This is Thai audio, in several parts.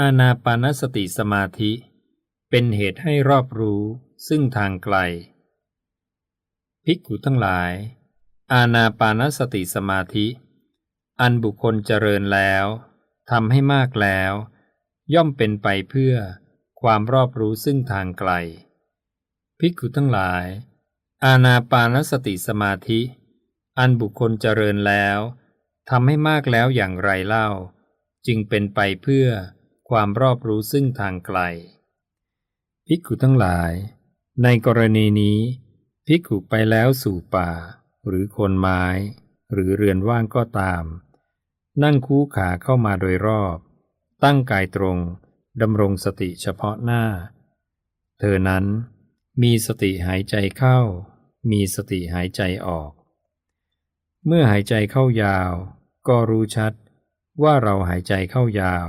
อานาปานสติสมาธิ เป็นเหตุให้รอบรู้ซึ่งทางไกล ภิกขุทั้งหลาย อานาปานสติสมาธิ อันบุคคลเจริญแล้วทำให้มากแล้ว ย่อมเป็นไปเพื่อความรอบรู้ซึ่งทางไกล ภิกขุทั้งหลาย อานาปานสติสมาธิ อันบุคคลเจริญแล้วทำให้มากแล้วอย่างไรเล่า จึงเป็นไปเพื่อ ความรอบรู้ซึ่งทางไกล ภิกขุทั้งหลาย ในกรณีนี้ ภิกขุไปแล้วสู่ป่า หรือโคนไม้ หรือเรือนว่างก็ตาม นั่งคู่ขาเข้ามาโดยรอบ ตั้งกายตรงดำรงสติเฉพาะหน้า เธอนั้นมีสติหายใจเข้า มีสติหายใจออก เมื่อหายใจเข้ายาว ก็รู้ชัดว่าเราหายใจเข้ายาว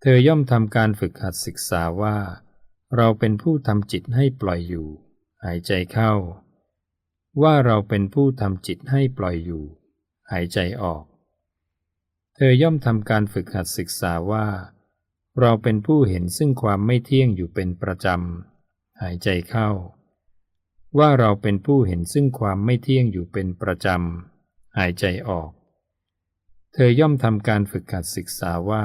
เธอย่อมทำการฝึกหัดศึกษาว่า เราเป็นผู้ทำจิตให้ปล่อยอยู่ หายใจเข้า ว่าเราเป็นผู้ทำจิตให้ปล่อยอยู่ หายใจออก เธอย่อมทำการฝึกหัดศึกษาว่า เราเป็นผู้เห็นซึ่งความไม่เที่ยงอยู่เป็นประจำ หายใจเข้า ว่าเราเป็นผู้เห็นซึ่งความไม่เที่ยงอยู่เป็นประจำ หายใจออก เธอย่อมทำการฝึกหัดศึกษาว่า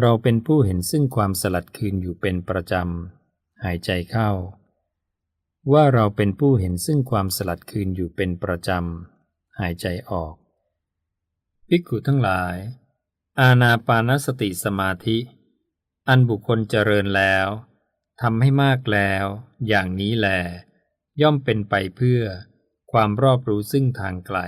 เราเป็นผู้เห็นซึ่งความสลัดคืนอยู่เป็นประจำ หายใจเข้า ว่าเราเป็นผู้เห็นซึ่งความสลัดคืนอยู่เป็นประจำ หายใจออก ภิกขุทั้งหลาย อาณาปานสติสมาธิ อันบุคคลเจริญแล้วทำให้มากแล้ว อย่างนี้แล ย่อมเป็นไปเพื่อความรอบรู้ซึ่งทางไกล